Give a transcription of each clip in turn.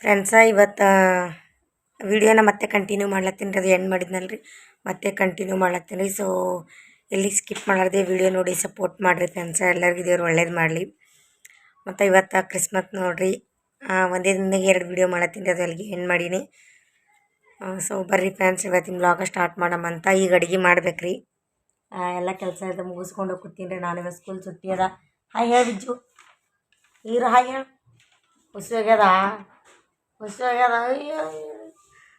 Friends, ಇವತ್ತು ವಿಡಿಯೋನ ಮತ್ತೆ ಕಂಟಿನ್ಯೂ ಮಾಡ್ಲತ್ತೀನಿ ರೀ, ಅದು ಎಂಡ್ ರೀ ಮತ್ತೆ ಕಂಟಿನ್ಯೂ ಮಾಡ್ಲತ್ತೀನಿ ರೀ ಸೊ ಎಲ್ಲಿ ಸ್ಕಿಪ್ ಮಾಡಾರ್ದೆ ವಿಡಿಯೋ ನೋಡಿ ಸಪೋರ್ಟ್ ಮಾಡಿರಿ ಫ್ರೆಂಡ್ಸ ಎಲ್ಲರಿಗೂ ದೇವ್ರು ಒಳ್ಳೇದು ಮಾಡಲಿ. ಮತ್ತು ಇವತ್ತು ಕ್ರಿಸ್ಮಸ್ ನೋಡಿರಿ ಒಂದೇ ದಿನದಾಗ ಎರಡು ವಿಡಿಯೋ ಮಾಡತ್ತೀನಿ ರೀ, ಅದು ಅಲ್ಲಿಗೆ ಎಂಡ್ ಮಾಡೀನಿ. ಸೊ ಬರ್ರಿ ಫ್ರೆಂಡ್ಸ್ ಇವತ್ತಿನ ಬ್ಲಾಗ ಸ್ಟಾರ್ಟ್ ಮಾಡಮ್ಮಂತ ಈಗ ಅಡುಗೆ ಮಾಡ್ಬೇಕ್ರಿ ಎಲ್ಲ ಕೆಲಸ ಇದೆ ಮುಗಿಸ್ಕೊಂಡು ಹೋಗ್ತೀನಿ ರೀ, ನಾನು ಸ್ಕೂಲ್ ಸುಟ್ಟಿ ಅದ. ಹಾಯ್ ಹೇಳಿ ಬಿಜ್ಜು. ಈರು ಹಾಯ್ ಹೇಳು. ಹುಸಿ ಅಯ್ಯೋ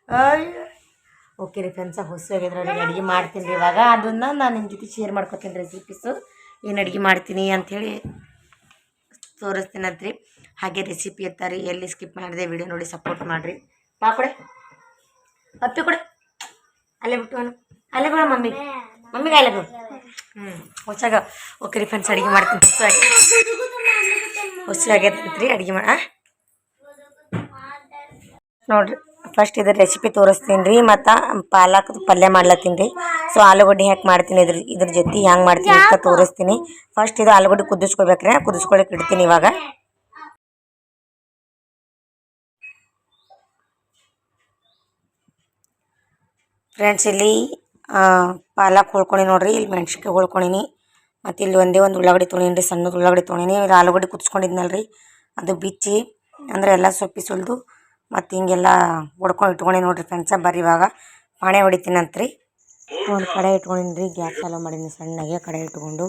ಅಯ್ಯೋ ಓಕೆ ರೀ ಫ್ರೆಂಡ್ಸ ಹುಸಿ ಆಗ್ಯದ್ರ ಅಡುಗೆ ಅಡುಗೆ ಮಾಡ್ತೀನಿ ರೀ ಇವಾಗ. ಅದನ್ನು ನಾನು ನಿಮ್ಮ ಜೊತೆ ಶೇರ್ ಮಾಡ್ಕೊತೀನಿ ರೆಸಿಪೀಸು ಏನು ಅಡುಗೆ ಮಾಡ್ತೀನಿ ಅಂಥೇಳಿ ತೋರಿಸ್ತೀನಂತ್ರಿ ಹಾಗೆ ರೆಸಿಪಿ ಇರ್ತಾರೆ ಎಲ್ಲಿ ಸ್ಕಿಪ್ ಮಾಡಿದೆ ವಿಡಿಯೋ ನೋಡಿ ಸಪೋರ್ಟ್ ಮಾಡಿರಿ. ಬಾ ಕೊಡೆ. ಅಪ್ಪಿ ಕೊಡೆ. ಅಲ್ಲೇ ಬಿಟ್ಟು ಅಲ್ಲೇ ಬೇಡ ಮಮ್ಮಿ. ಮಮ್ಮಿಗೆ ಅಲ್ಲೇ ಬಿಡು ಹ್ಞೂ ಹೊಸಾಗ ಓಕೆ ರೀ ಫ್ರೆಂಡ್ಸ್ ಅಡುಗೆ ಮಾಡ್ತೀನಿ. ಹೊಸ ಹೊಸ ಆಗೈತಂತ್ರಿ ಅಡುಗೆ ಮಾಡ ನೋಡ್ರಿ ಫಸ್ಟ್ ಇದ್ರ ರೆಸಿಪಿ ತೋರಿಸ್ತೀನಿ ರೀ, ಮತ್ತು ಪಾಲಕ್ ಪಲ್ಯ ಮಾಡ್ಲತ್ತೀನಿ ರೀ. ಸೊ ಆಲೂಗಡ್ಡೆ ಹ್ಯಾಕೆ ಮಾಡ್ತೀನಿ ಇದ್ರ ಇದ್ರ ಜೊತೆ ಹೆಂಗೆ ಮಾಡ್ತೀನಿ ಅಂತ ತೋರಿಸ್ತೀನಿ. ಫಸ್ಟ್ ಇದು ಆಲೂಗಡ್ಡೆ ಕುದಿಸ್ಕೋಬೇಕ್ರಿ ಕುದಿಸ್ಕೊಳಕ್ಕೆ ಇಡ್ತೀನಿ ಇವಾಗ. ಫ್ರೆಂಡ್ಸ್ ಇಲ್ಲಿ ಪಾಲಕ್ ಹೋಳ್ಕೊಂಡಿ ನೋಡ್ರಿ, ಇಲ್ಲಿ ಮೆಣ್ಸಿನ್ಕಾಯಿ ಹೊಳ್ಕೊಂಡಿನಿ ಮತ್ತು ಇಲ್ಲಿ ಒಂದೇ ಒಂದು ಉಳ್ಳಾಗಡ್ಡಿ ತೊಗೊಂಡಿನಿ ರೀ, ಸಣ್ಣದು ಉಳ್ಳಾಗಡ್ಡಿ ತೊಗೊಂಡಿನಿ ಆಲೂಗಡ್ಡೆ ಕುದಿಸ್ಕೊಂಡಿದ್ನಲ್ಲ ರೀ ಅದು ಬಿಚ್ಚಿ, ಅಂದರೆ ಎಲ್ಲ ಸೊಪ್ಪಿ ಸುಲಿದು ಮತ್ತು ಹಿಂಗೆಲ್ಲ ಹೊಡ್ಕೊಂಡು ಇಟ್ಕೊಂಡಿ ನೋಡಿರಿ ಫ್ರೆಂಡ್ಸ ಬರ್ರಿ ಇವಾಗ. ಪಾಣೆ ಹೊಡಿತೀನಂತ್ರಿ ಒಂದು ಕಡೆ ಇಟ್ಕೊಂಡಿನಿ ರೀ ಗ್ಯಾಸ್ ಚಾಲು ಮಾಡೀನಿ ಸಣ್ಣಗೆ, ಕಡೆ ಇಟ್ಕೊಂಡು.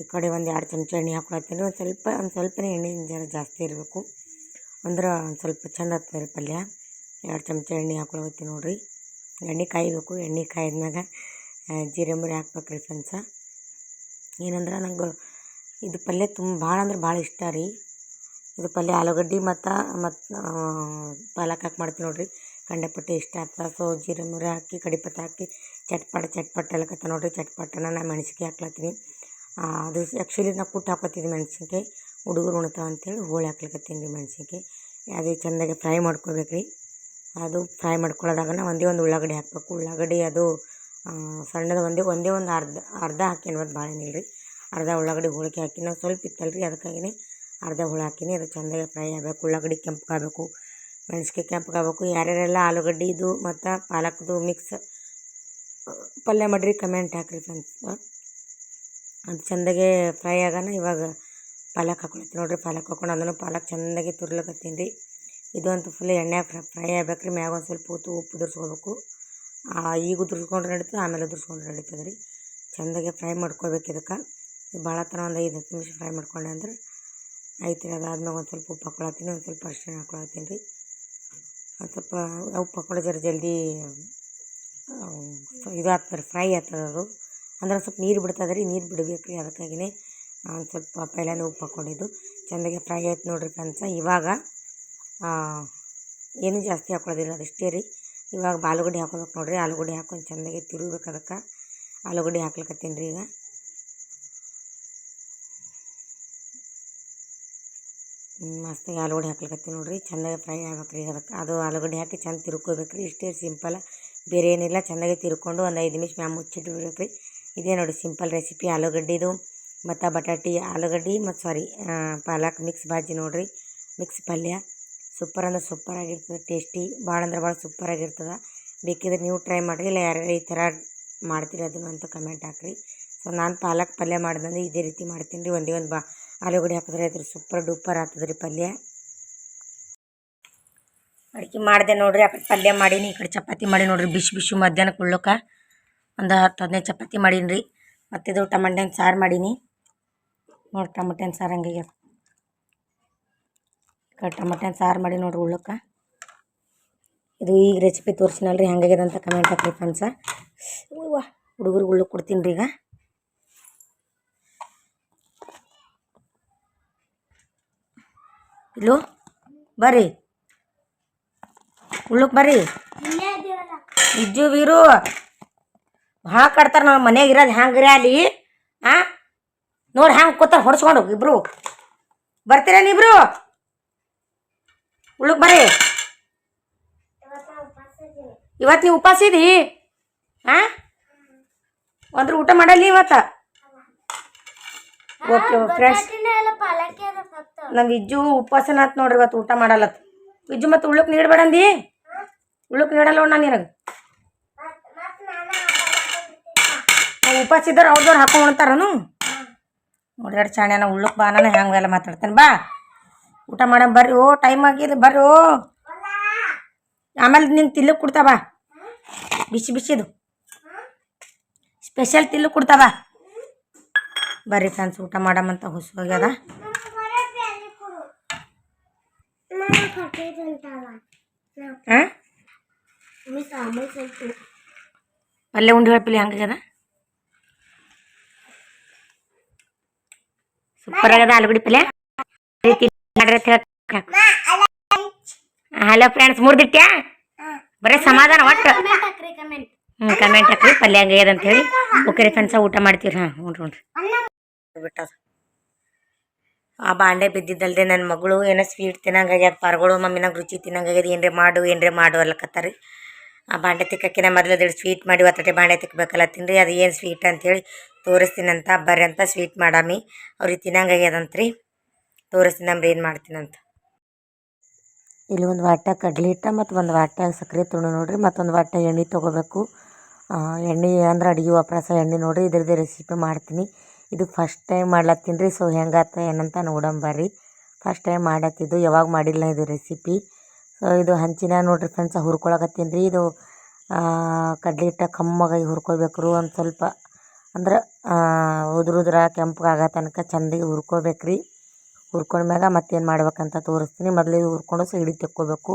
ಈ ಕಡೆ ಒಂದು ಎರಡು ಚಮಚ ಎಣ್ಣೆ ಹಾಕೊಳತ್ತೀನಿ. ಒಂದು ಸ್ವಲ್ಪ, ಒಂದು ಸ್ವಲ್ಪನೇ ಎಣ್ಣೆ ಜರ ಜಾಸ್ತಿ ಇರಬೇಕು. ಅಂದ್ರೆ ಒಂದು ಸ್ವಲ್ಪ ಚಂದ ಆಗ್ತದೆ ಪಲ್ಯ. ಎರಡು ಚಮಚ ಎಣ್ಣೆ ಹಾಕೊಳತ್ತೀನಿ ನೋಡಿರಿ. ಎಣ್ಣೆ ಕಾಯಬೇಕು. ಎಣ್ಣೆ ಕಾಯ್ದ್ಮ್ಯಾಗ ಜೀರೆ ಮುರಿ ಹಾಕ್ಬೇಕು ರೀ ಫ್ರೆಂಡ್ಸ ಏನಂದ್ರೆ ನಂಗೆ ಇದು ಪಲ್ಯ ತುಂಬ, ಭಾಳ ಅಂದ್ರೆ ಭಾಳ ಇಷ್ಟ ರೀ. ಇದು ಪಲ್ಯ ಆಲೂಗಡ್ಡೆ ಮತ್ತು ಮತ್ತು ಪಾಲಕ್ ಹಾಕಿ ಮಾಡ್ತೀನಿ ನೋಡಿರಿ. ಕಂಡಪಟ್ಟೆ ಇಷ್ಟ ಆಗ್ತದೆ ಸೊ ಜೀರೆ ಮುರಿ ಹಾಕಿ ಕಡಿಪತ್ತ ಹಾಕಿ, ಚಟ್ಪಟ, ಚಟ್ಪಟ್ ಅಲ್ಲಕತ್ತ ನೋಡಿರಿ. ಚಟ್ಪಟ್ಟನ ನಾ ಮೆಣಸಿನ್ಕಾಯಿ ಹಾಕ್ಲತ್ತೀನಿ. ಅದು ಆ್ಯಕ್ಚುಲಿ ನಾ ಕುಟ್ಟು ಹಾಕೋತಿದ್ದೆ ಮೆಣಸಿನ್ಕಾಯಿ. ಹುಡುಗರು ಉಣ್ತಾವ ಅಂತೇಳಿ ಹೋಳಿ ಹಾಕ್ಲಿಕತ್ತೀನಿ ರೀ ಮೆಣಸಿನ್ಕಾಯಿ. ಅದು ಚೆಂದಾಗಿ ಫ್ರೈ ಮಾಡ್ಕೋಬೇಕು ರೀ ಅದು ಫ್ರೈ ಮಾಡ್ಕೊಳ್ಳೋದಾಗನ ಒಂದೇ ಒಂದು ಉಳ್ಳಾಗಡ್ಡಿ ಹಾಕಬೇಕು. ಉಳ್ಳಾಗಡ್ಡಿ ಅದು ಸಣ್ಣದ ಸಣ್ಣದು ಒಂದೇ ಒಂದೇ ಒಂದು ಅರ್ಧ ಅರ್ಧ ಹಾಕಿ ಅನ್ನೋದು ಭಾಳ ಏನಿಲ್ಲ ರೀ ಅರ್ಧ ಉಳ್ಳಾಗಡ್ಡಿ ಹೋಳಿಗೆ ಹಾಕಿ ನಾವು ಸ್ವಲ್ಪ ಇತ್ತಲ್ಲ ರೀ ಅದಕ್ಕಾಗಿನೇ ಅರ್ಧ ಹುಳ ಹಾಕಿನಿ ಅದು ಚೆಂದಾಗಿ ಫ್ರೈ ಆಗಬೇಕು, ಉಳ್ಳಾಗಡ್ಡಿ ಕೆಂಪಗಾಗಬೇಕು ಮೆಣಸಿನ್ಕಾಯಿ ಕೆಂಪಗಾಗಬೇಕು ಯಾರ್ಯಾರೆಲ್ಲ ಆಲೂಗಡ್ಡಿದು ಮತ್ತು ಪಾಲಕ್ದು ಮಿಕ್ಸ್ ಪಲ್ಯ ಮಾಡಿರಿ ಕಮೆಂಟ್ ಹಾಕಿರಿ ಫ್ರೆಂಡ್ಸ್ ಅದು ಚೆಂದಾಗೆ ಫ್ರೈ ಆಗೋಣ ಇವಾಗ ಪಾಲಕ್ ಹಾಕೊಳತ್ತೀನಿ ನೋಡಿರಿ, ಪಾಲಕ್ ಹಾಕೊಂಡು ಅದನ್ನು ಪಾಲಕ್ ಚೆಂದಾಗಿ ತುರ್ಲಕತ್ತೀನಿ. ರೀ ಇದು ಅಂತೂ ಫುಲ್ ಎಣ್ಣೆ ಫ್ರೈ ಆಗ್ಬೇಕು ರೀ ಮ್ಯಾಗ ಒಂದು ಸ್ವಲ್ಪ ಹೊತ್ತು ಉಪ್ಪು ಉದುರ್ಸ್ಕೋಬೇಕು ಈಗ ಉದುರ್ಸ್ಕೊಂಡ್ರೆ ನಡೀತದೆ, ಆಮೇಲೆ ಉದುರ್ಸ್ಕೊಂಡ್ರೆ ನಡೀತದೆ ರೀ ಚೆಂದಾಗೆ ಫ್ರೈ ಮಾಡ್ಕೋಬೇಕು ಇದಕ್ಕೆ. ಭಾಳ ಥರ ಒಂದು ಐದು ಹತ್ತು ನಿಮಿಷ ಫ್ರೈ ಮಾಡ್ಕೊಂಡೆ ಅಂದ್ರೆ ಆಯ್ತು ರೀ ಅದಾದ್ಮೇಲೆ ಒಂದು ಸ್ವಲ್ಪ ಉಪ್ಪು ಹಾಕೊಳತ್ತೀನಿ, ಒಂದು ಸ್ವಲ್ಪ ಅರ್ಶಿಣ ಹಾಕೊಳತ್ತೀನಿ ರೀ. ಒಂದು ಸ್ವಲ್ಪ ಉಪ್ಪು ಹಾಕೊಳ್ಳೋ ಜರ ಜಲ್ದಿ ಇದು ಆಗ್ತದೆ ಫ್ರೈ ಆಗ್ತದೆ ಅದು. ಅಂದ್ರೆ ಸ್ವಲ್ಪ ನೀರು ಬಿಡ್ತದೆ ರೀ, ನೀರು ಬಿಡಬೇಕು ರೀ ಅದಕ್ಕಾಗಿಯೇ ಒಂದು ಸ್ವಲ್ಪ ಪೈಲಾನೆ ಉಪ್ಪು ಹಾಕ್ಕೊಂಡಿದ್ದು ಚೆಂದಾಗಿ ಫ್ರೈ ಆಯ್ತು ನೋಡ್ರಿ ಕನ್ಸ ಇವಾಗ ಏನು ಏನೂ ಜಾಸ್ತಿ ಹಾಕೊಳ್ಳೋದಿಲ್ಲ ಅದಷ್ಟೇ ರೀ. ಇವಾಗ ಆಲೂಗಡ್ಡೆ ಹಾಕೊಬೇಕು ನೋಡ್ರಿ, ಆಲೂಗಡ್ಡೆ ಹಾಕೊಂಡು ಚೆಂದಾಗಿ ತಿರುಗ್ಬೇಕು ಅದಕ್ಕೆ. ಆಲೂಗಡ್ಡೆ ಹಾಕ್ಲಿಕತ್ತೀನಿ ರೀ ಈಗ. ಮಸ್ತಾಗಿ ಆಲೂಗಡ್ಡೆ ಹಾಕ್ಲಿಕತ್ತೀನಿ ನೋಡಿರಿ. ಚೆಂದಾಗಿ ಫ್ರೈ ಆಗ್ಬೇಕು ರೀ ಅದಕ್ಕೆ. ಅದು ಆಲೂಗಡ್ಡೆ ಹಾಕಿ ಚೆಂದ ತಿರ್ಕೋಬೇಕು ರೀ ಇಷ್ಟೇ ಸಿಂಪಲ್ ಬೇರೆ ಏನಿಲ್ಲ. ಚೆಂದಾಗಿ ತಿರ್ಕೊಂಡು ಒಂದು ಐದು ನಿಮಿಷ ಮ್ಯಾಮ್ ಮುಚ್ಚಿಟ್ಬಿಡ್ಬೇಕು ರೀ ಇದೇ ನೋಡಿ ಸಿಂಪಲ್ ರೆಸಿಪಿ ಆಲೂಗಡ್ಡೆದು ಮತ್ತು ಬಟಾಟಿ, ಆಲೂಗಡ್ಡೆ ಮತ್ತು ಸಾರಿ ಪಾಲಕ್ ಮಿಕ್ಸ್ ಬಾಜಿ ನೋಡಿರಿ. ಮಿಕ್ಸ್ ಪಲ್ಯ. ಸೂಪರ್ ಅಂದ್ರೆ ಸೂಪರ್ ಆಗಿರ್ತದೆ ಟೇಸ್ಟಿ ಭಾಳ ಅಂದ್ರೆ ಭಾಳ ಸೂಪರ್ ಆಗಿರ್ತದೆ. ಬೇಕಿದ್ರೆ ನೀವು ಟ್ರೈ ಮಾಡಿರಿ. ಇಲ್ಲ ಯಾರ್ಯಾರು ಈ ಥರ ಮಾಡ್ತೀರಿ ಅದನ್ನು ಅಂತ ಕಮೆಂಟ್ ಹಾಕ್ರಿ. ಸೊ ನಾನು ಪಾಲಕ್ ಪಲ್ಯ ಮಾಡಿದಂದ್ರೆ ಇದೇ ರೀತಿ ಮಾಡ್ತೀನಿ ರೀ. ಒಂದೇ ಒಂದು ಬಾ ಆಲೂಗಡ್ಡೆ ಹಾಕಿದ್ರೆ ಅದ್ರ ಸೂಪರ್ ಡೂಪರ್ ಆಗ್ತದೆ ರೀ ಪಲ್ಯ. ಅಡುಗೆ ಮಾಡಿದೆ ನೋಡ್ರಿ, ಆ ಕಡೆ ಪಲ್ಯ ಮಾಡೀನಿ, ಈ ಕಡೆ ಚಪಾತಿ ಮಾಡಿ ನೋಡ್ರಿ, ಬಿಸಿ ಬಿಸಿ ಮಧ್ಯಾಹ್ನ ಉಳ್ಳೋಕೆ. ಒಂದು ಹತ್ತು ಹದಿನೈದು ಚಪಾತಿ ಮಾಡೀನಿ ರೀ ಮತ್ತಿದು ಟಮಟೆ ಹಣ್ಣು ಸಾರು ಮಾಡೀನಿ. ನೋಡಿ ಟಮಟೆ ಹಣ್ಣು ಸಾರು ಹಂಗೆ ಈ ಕಡೆ ಟಮಟೆ ಸಾರು ಮಾಡಿ ನೋಡ್ರಿ ಉಳ್ಳೋಕೆ. ಇದು ಈಗ ರೆಸಿಪಿ ತೋರಿಸಿನಲ್ರಿ ಹಂಗಾಗ್ಯದಂತ ಕಮೆಂಟ್ ಹಾಕ್ರಿ ಫ್ರೆಂಡ್ಸ ಅವ್ವ ಹುಡುಗರಿಗೆ ಉಳ್ಳಕ್ಕೆ ಕೊಡ್ತೀನಿ ರೀ ಈಗ. ಇಲ್ಲೋ? ಬರ್ರಿ. ಉಳ್ಳಕ್ಕೆ ಬರ್ರಿ. ನಿಜು ವೀರು ಭಾಳ ಕಟ್ತಾರೆ ನಮ್ಮ ಮನೆಗೆ ಇರೋದು ಹ್ಯಾಂಗ್ರಿ ಅಲ್ಲಿ? ಆ? ನೋಡಿ ಹ್ಯಾಂಗೆ ಕೂತಾರೆ ಹೊಡ್ಸ್ಕೊಂಡು ಇಬ್ರು. ಬರ್ತೀರೇನು ಇಬ್ರು? ಉಳ್ಳಕ್ಕೆ ಬರ್ರಿ. ಇವತ್ತು ನೀವು ಉಪವಾಸ ಇದಿ? ಆ? ಅಂದ್ರೆ ಊಟ ಮಾಡಲ್ಲ ಇವತ್ತು? ಓಕೆ ಫ್ರೆಂಡ್ಸ್ ನಮ್ಮ ವಿಜ್ಜು ಉಪವಾಸನ ಆತು ನೋಡ್ರಿ ಇವತ್ತು ಊಟ ಮಾಡಲತ್ತು ವಿಜ್ಜು ಮತ್ತು ಉಳ್ಳುಕ್ ನೀಡಬೇಡಂದಿ ಅಂದಿ? ಉಳ್ಳುಕ್ ನೀಡಲ್ಲ ನೋಡ್ ನಾನು ನಿನಗೆ. ಉಪವಾಸ ಇದ್ದಾರೆ ಅವ್ರದವ್ರು ಹಾಕೊಂಡು ನೋಡಿ ಎರಡು ಚಾಣ್ಯಾನ ಉಳ್ಳುಕ್ ಬಾ, ನಾನು ಹ್ಯಾಂಗೆಲ್ಲ ಮಾತಾಡ್ತೇನೆ. ಬಾ. ಊಟ ಮಾಡೋ ಬರ್ರಿ ಓ, ಟೈಮ್ ಆಗಿದೆ, ಬರ್ರಿ ಓ. ಆಮೇಲೆ ನಿಂಗೆ ತಿಲ್ಲಕ್ಕೆ ಕೊಡ್ತಾವ ಬಿಸಿ ಬಿಸಿದು ಸ್ಪೆಷಲ್ ತಿಲ್ಲಕ್ಕೆ ಕೊಡ್ತಾವ ಬರ್ರಿ ಫ್ರೆಂಡ್ಸ್ ಊಟ ಮಾಡಮಂತ ಹುಸುವಾಗ್ಯದ. ಹಾಂ ಪಲ್ಯ ಉಂಡೆ ಹೇಳ್ಪಿಲ್ಲ ಹಂಗಾಗ್ಯದ ಸೂಪರ್ ಆಗದ ಆಲೂಗಡ್ಡೆ ಪಲ್ಯ? ರೀತಿ ಮಾಡ್ರಿ ಅಂತ ಹಲೋ ಫ್ರೆಂಡ್ಸ್ ಮುರಿದಿಟ್ಟ್ಯಾ ಬರೀ ಸಮಾಧಾನ ಒಟ್ಟು. ಹ್ಞೂ ಕಮೆಂಟ್ ಹಾಕ್ರಿ ಪಲ್ಯ ಹಂಗಾಗ್ಯದ ಅಂತ ಹೇಳಿ. ಓಕೆ ಫ್ರೆಂಡ್ಸ ಊಟ ಮಾಡ್ತೀವಿ ಹಾಂ ಹ್ಞೂ ಹ್ಞೂ ಬಿಟ್ಟದ. ಆ ಬಾಂಡೆ ಬಿದ್ದಿದ್ದಲ್ದೆ ನನ್ನ ಮಗಳು ಏನೋ ಸ್ವೀಟ್ ತಿನ್ನಂಗಾಗ್ಯದ, ಪಾರ್ಗಳು ಮಮ್ಮಿ ನಂಗೆ ರುಚಿ ತಿನ್ನಂಗಾಗ್ಯದ, ಏನ್ರೆ ಮಾಡು ಏನ್ರೆ ಮಾಡು ಅಲ್ಲಕತ್ತಾರಿ ಆ ಬಾಂಡೆ ತಿಕ್ಕಕ್ಕಿನ ಮೊದಲು ಎರಡು ಸ್ವೀಟ್ ಮಾಡಿ ಒತ್ತಟೆ ಬಾಂಡೆ ತಿಕ್ಕಬೇಕಲ್ಲ ತಿನ್ರಿ, ಅದು ಏನು ಸ್ವೀಟ್ ಅಂತೇಳಿ ತೋರಿಸ್ತೀನಂತ ಬರ್ರಿ ಅಂತ ಸ್ವೀಟ್ ಮಾಡಾಮಿ. ಅವ್ರಿಗೆ ತಿನ್ನಂಗಾಗ್ಯದಂತ್ರಿ ತೋರಿಸ್ತೀನಂಬ್ರಿ ಏನು ಮಾಡ್ತೀನಂತ. ಇಲ್ಲಿ ಒಂದು ವಾಟ ಕಡ್ಲಿ ಹಿಟ್ಟ ಮತ್ತು ಒಂದು ವಾಟ್ಯಾಗ ಸಕ್ಕರೆ ತುಣು ನೋಡ್ರಿ, ಮತ್ತೊಂದು ವಾಟ ಎಣ್ಣೆ ತೊಗೋಬೇಕು. ಎಣ್ಣೆ ಅಂದ್ರೆ ಅಡುಗೆ ವಾಪರಸ ಎಣ್ಣೆ ನೋಡ್ರಿ, ಇದ್ರದ್ದು ರೆಸಿಪಿ ಮಾಡ್ತೀನಿ. ಇದು ಫಸ್ಟ್ ಟೈಮ್ ಮಾಡ್ಲತ್ತೀನಿ ರೀ ಸೊ ಹೆಂಗಾತ, ಏನಂತ ನೋಡಂಬರ್ರಿ ಫಸ್ಟ್ ಟೈಮ್ ಮಾಡತ್ತಿದ್ದು ಯಾವಾಗ ಮಾಡಿಲ್ಲ ಇದು ರೆಸಿಪಿ ಸೊ ಇದು ಹಂಚಿನ ನೋಡ್ರಿ ಫ್ರೆಂಡ್ಸ್ ಹುರ್ಕೊಳಕತ್ತೀನಿ ರೀ. ಇದು ಕಡ್ಲಿ ಹಿಟ್ಟ ಕಮ್ಮಾಗಿ ಹುರ್ಕೋಬೇಕು ರೀ, ಒಂದು ಸ್ವಲ್ಪ. ಅಂದ್ರೆ ಉದ್ರ ಉದ್ರ ಕೆಂಪಗಾಗ ತನಕ ಚಂದಾಗಿ ಹುರ್ಕೊಬೇಕು ರೀ. ಹುರ್ಕೊಂಡ್ಮ್ಯಾಗ ಮತ್ತೇನು ಮಾಡ್ಬೇಕಂತ ತೋರಿಸ್ತೀನಿ. ಮೊದಲು ಇದು ಹುರ್ಕೊಂಡು ಸೈಡಿಗೆ ತೆಕ್ಕೋಬೇಕು.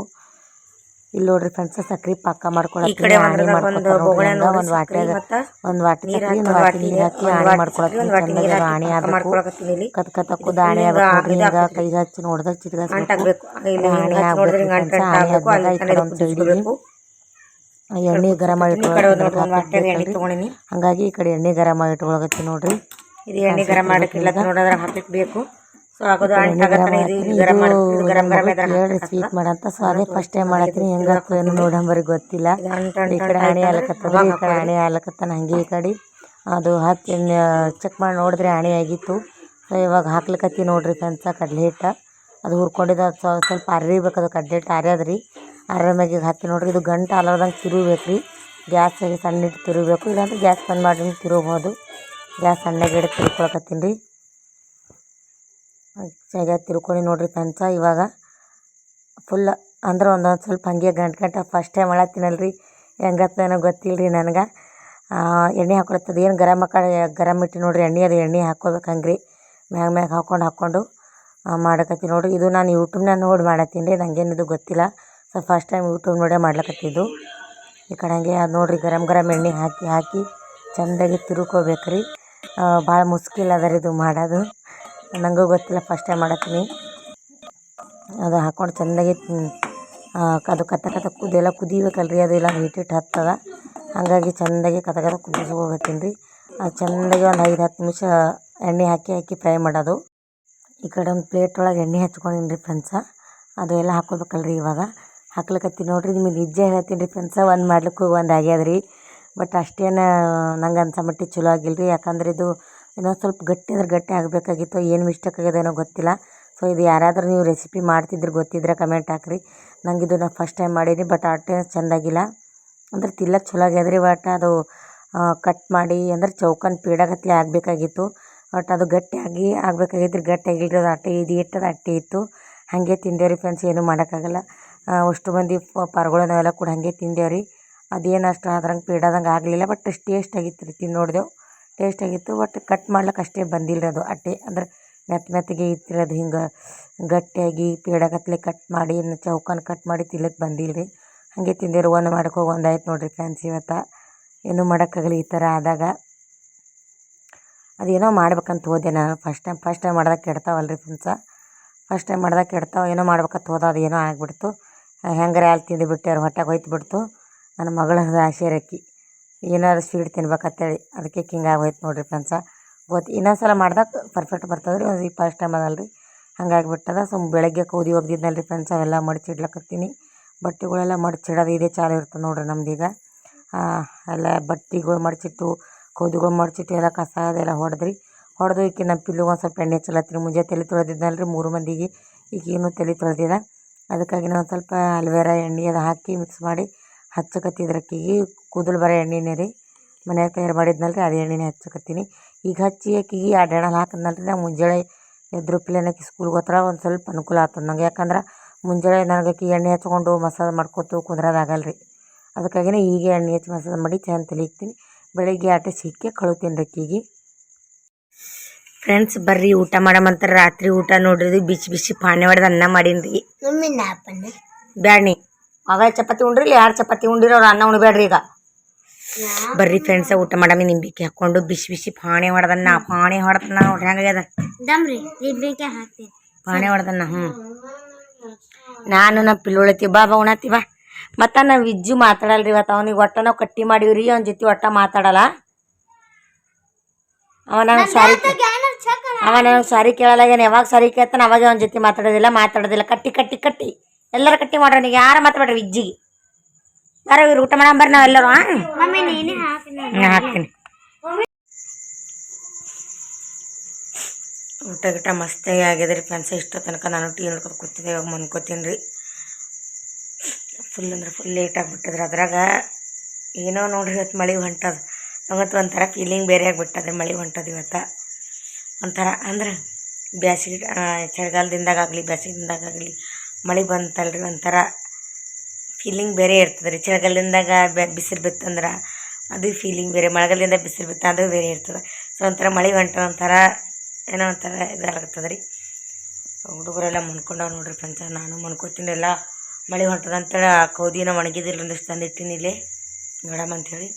ಇಲ್ಲಿ ನೋಡ್ರಿ ಫ್ರೆಂಡ್ಸ್ ಸಕ್ರಿ ಪಾಕ ಮಾಡ್ಕೊಳಕ್ ಒಂದು ವಾಟ್ಯಾಗ ಒಂದು ವಾಟಿ ಸಕ್ರೆ ಒಂದು ವಾಟಿ ನೀರು ಹಾಕಿ ಆಣಿ ಮಾಡ್ಕೊಳತ್ತೀನಿ. ಚಂದಾಗಿ ಅದು ಆಣಿ ಆಗ್ಬೇಕು. ಕತ್ ಕತ್ ಹಾಕೋದು ಆಣಿ ಆಗ್ಬೇಕು ನೋಡ್ರಿ ಹಿಂಗ ಕೈಗೆ ಹಚ್ಚಿ ನೋಡ್ದಾಗ ಚಿಟ್ಗಾಸ್ಬೇಕು ಆಣಿ ಆಗ್ಬೇಕು. ಫ್ರೆಂಡ್ಸ್ ಆಣಿ ಆದ್ಮೇಲೆ ಈ ಕಡೆ ಒಂದು ಸೈಡಿಗೆ ಎಣ್ಣೆ ಗರಂ ಇಟ್ಕೊಳ್ಳಿ ಹಂಗಾಗಿ ಈ ಕಡೆ ಎಣ್ಣೆ ಗರಂ ಇಟ್ಕೊಳಕತ್ತಿ ನೋಡ್ರಿ. ಇದು ಎಣ್ಣೆ ಗರಂ ಮಾಡಕ್ಕಿಲ್ಲ ನೋಡಿದ್ರೆ ಹಾಕ್ಲಿಕ್ಕೆ ಬೇಕು. ಸೊ ಆಗೋದು ಅಂಟಾಗತ್ತಾನೆ ಇದು ಇದು ಗರಂ ಮಾಡಕ್ಕೆ ಇದು ಗರಂ ಗರಂ ಇದ್ರೆ ಹೇಳ್ರಿ ಸ್ವೀಟ್ ಮಾಡಂತ. ಸೊ ಅದೇ ಫಸ್ಟ್ ಟೈಮ್ ಮಾಡತ್ತೀನಿ. ಹೆಂಗಾಗ್ತದೆ ಏನು ನೋಡಂಬರಿ ಗೊತ್ತಿಲ್ಲ. ಈ ಕಡೆ ಆಣಿ ಹಾಲಕತ್ತದ. ಈ ಕಡೆ ಆಣೆ ಹಾಲಕತ್ತಾನ. ಹಂಗೆ ಈ ಕಡೆ ಅದು ಹತ್ತಿ ಚೆಕ್ ಮಾಡಿ ನೋಡಿದ್ರೆ ಹಣೆ ಆಗಿತ್ತು. ಸೊ ಇವಾಗ ಹಾಕ್ಲಿಕತ್ತಿ ನೋಡ್ರಿ ಫ್ರೆಂಡ್ಸ ಕಡ್ಲೆ ಹಿಟ್ಟ. ಅದು ಹುರ್ಕೊಂಡಿದ್ದ ಅದು ಸ್ವಲ್ಪ ಅರಿಬೇಕು ಅದು ಕಡ್ಲೆ ಹಿಟ್ಟು ಅರ್ಯದ್ರಿ. ಅರ್ಯ ಈಗ ಹತ್ತಿ ನೋಡ್ರಿ ಇದು ಗಂಟು ಅಲಾರ್ದಂಗೆ ತಿರುಗಬೇಕು ರೀ ಗ್ಯಾಸ್ ಸಣ್ಣ ಹಿಟ್ಟು ತಿರುಗಬೇಕು. ಇಲ್ಲಾಂದ್ರೆ ಗ್ಯಾಸ್ ಬಂದ್ ಮಾಡಿ ತಿರುಗ್ಬೋದು. ಗ್ಯಾಸ್ ಸಣ್ಣಗೆ ಇಟ್ಟು ತಿರ್ಕೊಳಕತ್ತೀನಿ ರೀ. ಚೆನ್ನಾಗಿ ತಿಳ್ಕೊಳ್ಳಿ ನೋಡ್ರಿ ಫ್ರೆಂಡ್ಸ. ಇವಾಗ ಫುಲ್ ಅಂದ್ರೆ ಒಂದೊಂದು ಸ್ವಲ್ಪ ಹಂಗೆ ಗಂಟು ಗಂಟೆ ಫಸ್ಟ್ ಟೈಮ್ ಮಾಡತ್ತೀನಲ್ರಿ ಹೆಂಗತ್ತೇನೋ ಗೊತ್ತಿಲ್ಲ ರೀ ನನಗೆ. ಎಣ್ಣೆ ಹಾಕೊಳತ್ತದ. ಏನು ಗರಮ್ ಹಾಕ ಗರಮ್ ಇಟ್ಟು ನೋಡ್ರಿ. ಎಣ್ಣೆ ಅದು, ಎಣ್ಣೆ ಹಾಕ್ಕೋಬೇಕು ರೀ ಮ್ಯಾಗ ಮ್ಯಾಗ ಹಾಕ್ಕೊಂಡು ಹಾಕ್ಕೊಂಡು ಮಾಡಕತ್ತೀನಿ ನೋಡ್ರಿ. ಇದು ನಾನು ಯೂಟ್ಯೂಬ್ನಾಗ ನೋಡಿ ಮಾಡತ್ತೀನಿ ರೀ. ನಂಗೇನು ಗೊತ್ತಿಲ್ಲ. ಸೊ ಫಸ್ಟ್ ಟೈಮ್ ಯೂಟ್ಯೂಬ್ ನೋಡೇ ಮಾಡ್ಲಕತ್ತಿದ್ದು. ಈ ಕಡೆ ಹಂಗೆ ಅದು ನೋಡ್ರಿ. ಗರಮ್ ಗರಮ್ ಎಣ್ಣೆ ಹಾಕಿ ಹಾಕಿ, ಚೆಂದಾಗಿ ತಿರುಕೋಬೇಕು ರೀ ಭಾಳ ಮುಸ್ಕಿಲ್ ಅದ ರೀ ಇದು ಮಾಡೋದು. ನನಗೂ ಗೊತ್ತಿಲ್ಲ ಫಸ್ಟ್ ಟೈಮ್ ಮಾಡತ್ತೀನಿ. ಅದು ಹಾಕ್ಕೊಂಡು ಚೆಂದಾಗಿ ಅದು ಕತ್ತ ಕತ್ತ ಕುದಿಯೆಲ್ಲ ಕುದಿಬೇಕಲ್ರಿ, ಅದು ಇಲ್ಲ ಹಿಟ್ಟಿಟ್ಟು ಹತ್ತದ. ಹಾಗಾಗಿ ಚೆಂದಾಗಿ ಕತ ಕತ ಕುದಿಸ್ಕೋಬೇಕೀನಿ ರೀ. ಅದು ಚೆಂದಾಗಿ ಒಂದು ಐದು ಹತ್ತು ನಿಮಿಷ ಎಣ್ಣೆ ಹಾಕಿ ಹಾಕಿ ಫ್ರೈ ಮಾಡೋದು. ಈ ಕಡೆ ಒಂದು ಪ್ಲೇಟ್ ಒಳಗೆ ಎಣ್ಣೆ ಹಚ್ಕೊಂಡಿನಿ ರೀ ಫ್ರೆಂಡ್ಸ. ಅದು ಎಲ್ಲ ಹಾಕ್ಕೋಬೇಕಲ್ರಿ ಇವಾಗ. ಹಾಕ್ಲಿಕ್ಕತ್ತೀನಿ ನೋಡ್ರಿ, ನಿಮಗೆ ನಿಜ ಹೇಳ್ತೀನಿ ರೀ ಫ್ರೆಂಡ್ಸ, ಒಂದು ಮಾಡ್ಲಿಕ್ಕೆ ಒಂದು ಆಗ್ಯದ ರೀ ಬಟ್ ಅಷ್ಟೇನು ನಂಗೆ ಅನ್ಸೋ ಮಟ್ಟಿಗೆ ಚಲೋ ಆಗಿಲ್ಲ ರೀ ಯಾಕಂದ್ರೆ ಇದು ಇನ್ನೊಂದು ಸ್ವಲ್ಪ ಗಟ್ಟಿ ಅಂದ್ರೆ ಗಟ್ಟಿ ಆಗಬೇಕಾಗಿತ್ತು, ಏನು ಮಿಸ್ಟೇಕ್ ಆಗ್ಯದೇನೋ ಗೊತ್ತಿಲ್ಲ. ಸೊ ಇದು ಯಾರಾದರೂ ನೀವು ರೆಸಿಪಿ ಮಾಡ್ತಿದ್ರೆ ಗೊತ್ತಿದ್ರೆ ಕಮೆಂಟ್ ಹಾಕ್ರಿ. ನಂಗೆ ಇದು ಫಸ್ಟ್ ಟೈಮ್ ಮಾಡೀನಿ ಬಟ್ ಅಷ್ಟೇ ಚೆಂದಾಗಿಲ್ಲ. ಅಂದ್ರೆ ತಿಲ್ಲಕ್ಕೆ ಚಲೋ ಆಗ್ಯದ ರೀ ಬಟ್ ಅದು ಕಟ್ ಮಾಡಿ, ಅಂದ್ರೆ ಚೌಕನ್ ಪೀಡಾಗತ್ಲೆ ಆಗಬೇಕಾಗಿತ್ತು. ಬಟ್ ಅದು ಗಟ್ಟಿಯಾಗಿ ಆಗ್ಬೇಕಾಗಿತ್ತು ರೀ, ಗಟ್ಟಿ ಆಗಿಲ್ಲ ಅದು ಅಟ್ಟೆ ಇದು ಇಟ್ಟದ ಅಟ್ಟೆ ಇತ್ತು. ಹಾಗೆ ತಿಂದೇವ್ರಿ ಫ್ರೆಂಡ್ಸ್ ಏನೂ ಮಾಡೋಕ್ಕಾಗಲ್ಲ. ಅಷ್ಟು ಮಂದಿ ಪರ್ಗಳು ನಾವೆಲ್ಲ ಕೂಡ ಹಾಗೆ ತಿಂದೇವ್ರಿ ಅದೇನು ಅಷ್ಟು ಅದ್ರಂಗೆ ಪೀಡಾದಂಗೆ ಆಗಲಿಲ್ಲ ಬಟ್ ಟೇಸ್ಟ್ ಆಗಿತ್ತು ರೀ, ತಿಂದು ನೋಡಿದೆವು. ಟೇಸ್ಟ್ ಆಗಿತ್ತು. ಬಟ್ ಕಟ್ ಮಾಡ್ಲಿಕ್ಕೆ ಅಷ್ಟೇ ಬಂದಿಲ್ಲ ಅದು ಅಟ್ಟೆ. ಅಂದ್ರೆ ಮೆತ್ತ ಮೆತ್ತಗೆ ಇತ್ತು ರೀ ಅದು ಹಿಂಗೆ ಗಟ್ಟಿಯಾಗಿ ಪೇಡಗತ್ಲೆ ಕಟ್ ಮಾಡಿ, ಇನ್ನು ಚೌಕನ್ ಕಟ್ ಮಾಡಿ ತಿನ್ಲಿಕ್ಕೆ ಬಂದಿಲ್ಲ ರೀ ಹಾಗೆ ತಿಂದಿರು. ಒಂದು ಮಾಡ್ಕೊ ಒಂದು ಆಯ್ತು ನೋಡಿರಿ ಫ್ಯಾನ್ಸಿ ಇವತ್ತು. ಏನೂ ಮಾಡೋಕ್ಕಾಗಲಿ ಈ ಥರ ಆದಾಗ. ಅದೇನೋ ಮಾಡ್ಬೇಕಂತ ಹೋದೆ ನಾನು. ಫಸ್ಟ್ ಟೈಮ್ ಫಸ್ಟ್ ಟೈಮ್ ಮಾಡ್ದಾಗ ಕೆಡ್ತಾವಲ್ಲ ರೀ ಫ್ರೆಂಡ್ಸ. ಫಸ್ಟ್ ಟೈಮ್ ಮಾಡ್ದಾಗ ಕೆಡ್ತಾವ. ಏನೋ ಮಾಡ್ಬೇಕಂತ ಹೋದ ಅದು ಏನೋ ಆಗಿಬಿಡ್ತು. ಹೆಂಗಾರೆ ಅಲ್ಲಿ ತಿಂದು ಬಿಟ್ಟೆ ಹೊಟ್ಟೆಗೆ ಹೋಯ್ತು ಬಿಡ್ತು. ನನ್ನ ಮಗಳ ಆಶೆ ರಕ್ಕಿ ಏನಾದ್ರು ಸ್ವೀಟ್ ತಿನ್ಬೇಕಂತೇಳಿ. ಅದಕ್ಕೆ ಕಿಂಗ್ ಆಗೋಯ್ತು ನೋಡಿರಿ ಫ್ರೆಂಡ್ಸ ಗೊತ್ತು ಇನ್ನೊಂದು ಸಲ ಮಾಡ್ದಾಗ ಪರ್ಫೆಕ್ಟ್ ಬರ್ತದೆ ರೀ ಒಂದು ಈ ಫಸ್ಟ್ ಟೈಮ್ ಅದಲ್ಲ ರೀ ಹಂಗಾಗಿ ಬಿಟ್ಟದ ಬೆಳಗ್ಗೆ ಕೂದಿ ಒಗ್ದಿದ್ನಲ್ಲ ರೀ ಫ್ರೆಂಡ್ಸ್ ಅವೆಲ್ಲ ಮಡಚಿಡ್ಲಕತ್ತೀನಿ. ಬಟ್ಟೆಗಳೆಲ್ಲ ಮಡಚಿಡೋದು ಇದೇ ಚಾಲು ಇರ್ತದೆ ನೋಡ್ರಿ ನಮ್ದೀಗ. ಎಲ್ಲ ಬಟ್ಟೆಗಳು ಮಡಚಿಟ್ಟು, ಕೋದಿಗಳು ಮಡಚಿಟ್ಟು ಎಲ್ಲ ಕಸ ಅದೆಲ್ಲ ಹೊಡೆದ್ರಿ. ಹೊಡೆದು ಈಕೆ ನಮ್ಮ ಪಿಲ್ಲುಗೆ ಒಂದು ಸ್ವಲ್ಪ ಎಣ್ಣೆ ಹಚ್ಚಲತ್ತೀನಿ ಮುಂಜಾನೆ ತಲೆ ತೊಳೆದಿದ್ನಲ್ಲ ರೀ ಮೂರು ಮಂದಿಗೆ. ಈಗೇನು ತಲೆ ತೊಳೆದಿದೆ ಅದಕ್ಕಾಗಿ ನಾವು ಸ್ವಲ್ಪ ಅಲ್ವೇರಾ ಎಣ್ಣೆ ಅದು ಹಾಕಿ ಮಿಕ್ಸ್ ಮಾಡಿ ಹಚ್ಚಕತ್ತಿದ್ರ ಅಕ್ಕಿಗೆ. ಕೂದಲು ಬರೋ ಎಣ್ಣೆನೇ ರೀ. ಮನ್ಯಾಗ ತಯಾರು ಮಾಡಿದ್ನಲ್ಲ ರೀ ಅದೇ ಎಣ್ಣೆನೇ ಹಚ್ಚಕತ್ತೀನಿ. ಈಗ ಹಚ್ಚಿ ಆಕಿಗೆ ಎರಡು ಎಣ್ಣೆ ಹಾಕಿದ್ನಲ್ಲ ರೀ ನಾನು ಮುಂಜಾನೆ ಎದ್ರ ಸ್ಕೂಲ್ಗೆ ಹೋತ್ರ ಒಂದು ಸ್ವಲ್ಪ ಅನುಕೂಲ ಆಗ್ತದೆ ನಂಗೆ. ಯಾಕಂದ್ರೆ ಮುಂಜಾನೆ ನನಗೆ ಆಕಿ ಎಣ್ಣೆ ಹಚ್ಕೊಂಡು ಮಸಾಜ್ ಮಾಡ್ಕೊತು ಕುಂದ್ರೋದಾಗಲ್ಲ ರೀ ಅದಕ್ಕಾಗಿನೇ ಈಗ ಎಣ್ಣೆ ಹಚ್ಚಿ ಮಸಾಜ್ ಮಾಡಿ ಚೆಂದ ತಲೀಗ್ತೀನಿ ಬೆಳಿಗ್ಗೆ ಆಟೆ ಸಿಕ್ಕಿ ಕಳುತ್ತೀನಿ ರೀ ಆಕಿಗೆ ಫ್ರೆಂಡ್ಸ್ ಬರ್ರಿ ಊಟ ಮಾಡಮಂತಾರ ರಾತ್ರಿ ಊಟ ನೋಡ್ರಿ ಬಿಸಿ ಬಿಸಿ ಪಾನೆ ಹೊಡೆದು ಅನ್ನ ಮಾಡೀನಿ ರೀ ಬ್ಯಾಡ್ನಿ. ಆಗ ಚಪಾತಿ ಉಂಡ್ರಿ ಇಲ್ಲಿ ಯಾರು ಚಪಾತಿ ಉಂಡಿರೋ ಅನ್ನ ಉಣ್ಬೇಡ್ರಿ ಈಗ. ಬರ್ರಿ ಫ್ರೆಂಡ್ಸ ಊಟ ಮಾಡಮಿ ನಿಂಬಿಕೆ ಹಾಕೊಂಡು ಬಿಸಿ ಬಿಸಿ ಪಾಣೆ ಹೊಡೆದನ್ನ ಪಾಣೆ ಹೊಡೆದನ್ನ ನೋಡ್ರಿ ಹೆಂಗಾಗ್ಯದ ದಮ್ರಿ ಹಾಕ್ತೀನಿ. ಪಾಣೆ ಹೊಡೆದನ್ನ ಹ್ಞೂ ನಾನು ನಮ್ಮ ಪಿಲ್ಲುಳತಿ ಬಾ ಬಾ ಉಣತಿ ಬಾ. ಮತ್ತು ನಾವು ವಿಜ್ಜು ಮಾತಾಡಲ್ರಿ ಇವತ್ತು ಅವನಿಗೆ ಒಟ್ಟ ನಾವು ಕಟ್ಟಿ ಮಾಡೀವ್ರಿ ಅವನ ಜೊತೆ ಒಟ್ಟ ಮಾತಾಡಲ್ಲ. ಅವ ನನಗೆ ಸಾರಿ ಅವ ನನಗೆ ಸಾರಿ ಕೇಳಲಾಗೇನು ಯಾವಾಗ ಸಾರಿ ಕೇಳ್ತಾನೆ ಅವಾಗ ಅವನ ಜೊತೆ ಮಾತಾಡೋದಿಲ್ಲ ಮಾತಾಡೋದಿಲ್ಲ. ಕಟ್ಟಿ ಕಟ್ಟಿ ಕಟ್ಟಿ. ಎಲ್ಲರ ಕಟ್ಟಿ ಮಾಡ್ರಿ ಯಾರು ಮಾತಾಡ್ರಿ ವಿಜ್ಜಿಗೆ. ಬರೋ ಇವ್ರು ಊಟ ಮಾಡೋ ಬರ್ರಿ ನಾವೆಲ್ಲರೂ ಹಾಂ ಮಮ್ಮಿ ನೀನೇ ಹಾಕಿ ನಾನು ಹಾಕ್ತೀನಿ. ಊಟ ಗಿಟ ಮಸ್ತಾಗಿ ಆಗ್ಯದ ರೀ ಫ್ರೆಂಡ್ಸ್ ಇಷ್ಟ ತನಕ ನಾನು ಟೀ ನೋಡ್ಕೊತ ಕೂತಿದ್ದೆ ಇವಾಗ ಮನ್ಕೋತೀನಿ ರೀ ಫುಲ್ ಅಂದ್ರೆ ಫುಲ್ ಲೇಟ್ ಆಗಿಬಿಟ್ಟದ್ರಿ ಅದ್ರಾಗ. ಏನೋ ನೋಡ್ರಿ ಇವತ್ತು ಮಳೆ ಹೊಂಟದು. ನಮಗಂತೂ ಒಂಥರ ಫೀಲಿಂಗ್ ಬೇರೆ ಆಗಿಬಿಟ್ಟದ್ರಿ ಮಳೆ ಹೊಂಟದ ಇವತ್ತು. ಒಂಥರ ಅಂದ್ರೆ ಬ್ಯಾಸಿಗೆ ಚಳಿಗಾಲದಿಂದಾಗಲಿ ಬ್ಯಾಸಿಗಿಂದಾಗಲಿ ಮಳೆ ಬಂತಲ್ರಿ ಒಂಥರ. ಫೀಲಿಂಗ್ ಬೇರೆ ಇರ್ತದೆ ರೀ. ಚಳಿಗಾಲದಿಂದಾಗ ಬಿಸಿಲು ಬಿತ್ತಂದ್ರೆ ಅದು ಫೀಲಿಂಗ್ ಬೇರೆ, ಮಳೆಗಾಲದಿಂದ ಬಿಸಿಲು ಬಿತ್ತ ಅದು ಬೇರೆ ಇರ್ತದೆ. ಸೊ ಒಂಥರ ಮಳೆ ಹೊಂಟ ಒಂಥರ ಏನೋ ಒಂಥರ ಇದಾಗ್ತದೆ ರೀ. ಹುಡುಗರೆಲ್ಲ ಮುನ್ಕೊಂಡವ್ ನೋಡ್ರಿ ಪಂಚ, ನಾನು ಮನ್ಕೋತೀನಿ ಎಲ್ಲ. ಮಳೆ ಹೊಂಟದ ಅಂತೇಳಿ ಆ ಕೌದಿನ ಒಣಗಿದಿಲ್ಲ ಒಂದಿಷ್ಟು ತಂದಿಟ್ಟಿನಿ ಇಲ್ಲಿ ನೋಡಮ್ಮ ಅಂಥೇಳಿ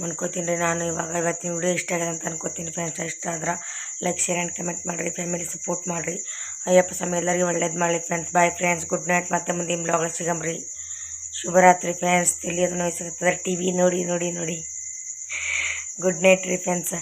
ಮುನ್ಕೋತೀನಿ ರೀ ನಾನು ಇವಾಗ, ಇವತ್ತಿನ ವಿಡಿಯೋ ಇಷ್ಟ ಆಗಿದೆ ಅಂತ ಅನ್ಕೋತೀನಿ ಫ್ರೆಂಡ್ಸ್ ಇಷ್ಟ ಆದ್ರೆ ಲೈಕ್ ಶೇರ್ ಆ್ಯಂಡ್ ಕಮೆಂಟ್ ಮಾಡಿರಿ. ಫ್ಯಾಮಿಲಿ ಸಪೋರ್ಟ್ ಮಾಡಿರಿ. ಅಯ್ಯಪ್ಪ ಸ್ವಾಮಿ, ಎಲ್ಲರಿಗೂ ಒಳ್ಳೇದು ಮಾಡಲಿ friends bye friends good night ಮತ್ತೆ ಮುಂದಿನ ಬ್ಲಾಗ್ ಸಿಗಮ್ರಿ ಶುಭರಾತ್ರಿ ಫ್ರೆಂಡ್ಸ್ ತಿಳಿಯೋದು ನೋಯಿಸುತ್ತದೆ ಟಿ ವಿ ನೋಡಿ ನೋಡಿ ನೋಡಿ. ಗುಡ್ ನೈಟ್ ರೀ ಫ್ರೆಂಡ್ಸ್